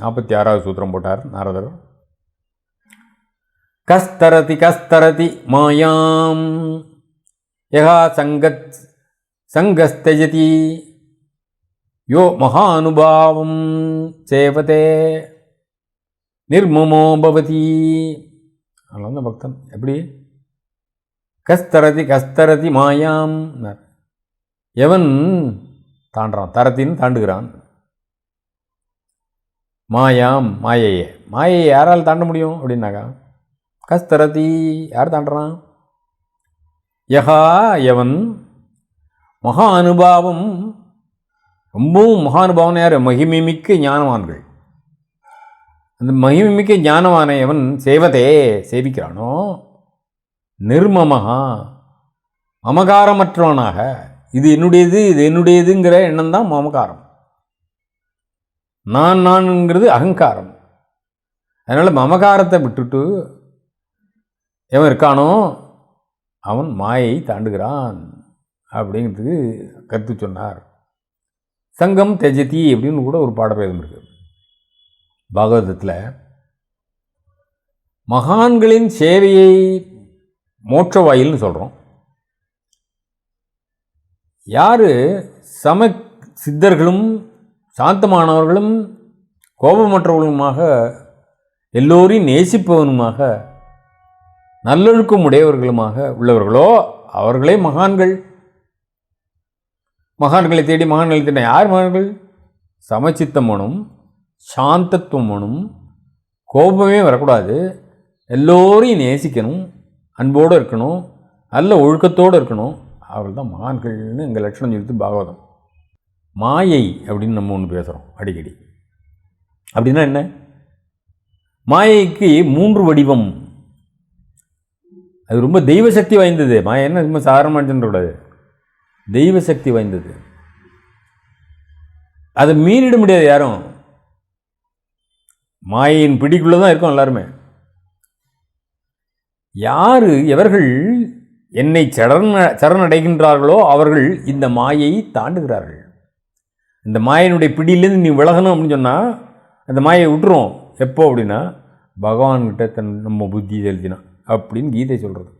நாற்பத்தி ஆறாவது சூத்திரம் போட்டார் நாரதர். கஸ்தரதி கஸ்தரதி மாயாம். யகா சங்கத் சங்கஸ்தயதி. யோ மகானுபாவம் சேவதே. நிர்மமோ பவதி. அதனால தான் பக்தன். எப்படி? கஸ்தரதி கஸ்தரதி மாயாம். எவன் தாண்டான் தரத்தின்னு தாண்டுகிறான். மாயாம் மாயையே. மாயையை யாரால் தாண்ட முடியும்? அப்படின்னாக்கா கஸ்தரதி யார் தாண்டுறான்? யகா எவன் மகா அனுபாவம் ரொம்பவும் மகானுபாவம் யார்? மகிமிமிக்க ஞானவான்கள். அந்த மகிமிமிக்க ஞானவானையவன் சேவதே சேவிக்கிறானோ? நிர்மமகா மமகாரமற்றவனாக. இது என்னுடையது இது என்னுடையதுங்கிற எண்ணம் தான் மமகாரம். நான் நான்ங்கிறது அகங்காரம். அதனால் மமகாரத்தை விட்டுட்டு எவன் இருக்கானோ அவன் மாயை தாண்டுகிறான் அப்படிங்கிறதுக்கு கருத்து சொன்னார். சங்கம் தெஜதி அப்படின்னு கூட ஒரு பாடபேதம் இருக்குது. பாகவதத்தில் மகான்களின் சேவையை மோட்ச வாயில்னு சொல்கிறோம் யார் சம சித்தர்களும் சாந்தமானவர்களும் கோபமற்றவர்களுமாக எல்லோரையும் நேசிப்பவனுமாக நல்லொழுக்கம் உடையவர்களுமாக உள்ளவர்களோ அவர்களே மகான்கள். மகான்களை தேடி மகான்களை தேடி யார் மகான்கள்? சமச்சித்தமனும் சாந்தத்துவமனும் கோபமே வரக்கூடாது. எல்லோரையும் நேசிக்கணும் அன்போடு இருக்கணும் நல்ல ஒழுக்கத்தோடு இருக்கணும். அவர்கள் தான் மகான்கள்னு எங்கள் லட்சணம் சொல்லிட்டு பாகவதம். மாயை அப்படின்னு நம்ம ஒன்று பேசுகிறோம் அடிக்கடி. அப்படின்னா என்ன? மாயைக்கு மூன்று வடிவம். அது ரொம்ப தெய்வ சக்தி வாய்ந்தது. மாயை என்ன ரொம்ப சாதாரணமாக சொல்லக்கூடாது தெய்வ சக்தி வாய்ந்தது. அதை மீறிட முடியாது யாரும். மாயையின் பிடிக்குள்ளே தான் இருக்கும் எல்லாருமே. யார் எவர்கள் என்னை சரண சரணடைகின்றார்களோ அவர்கள் இந்த மாயை தாண்டுகிறார்கள். இந்த மாயினுடைய பிடியிலேருந்து நீ விலகணும் அப்படின்னு சொன்னால் அந்த மாயை விட்டுரும். எப்போ அப்படின்னா பகவான்கிட்ட தன் நம்ம புத்தி செலுத்தினான் அப்படின்னு கீதை சொல்கிறது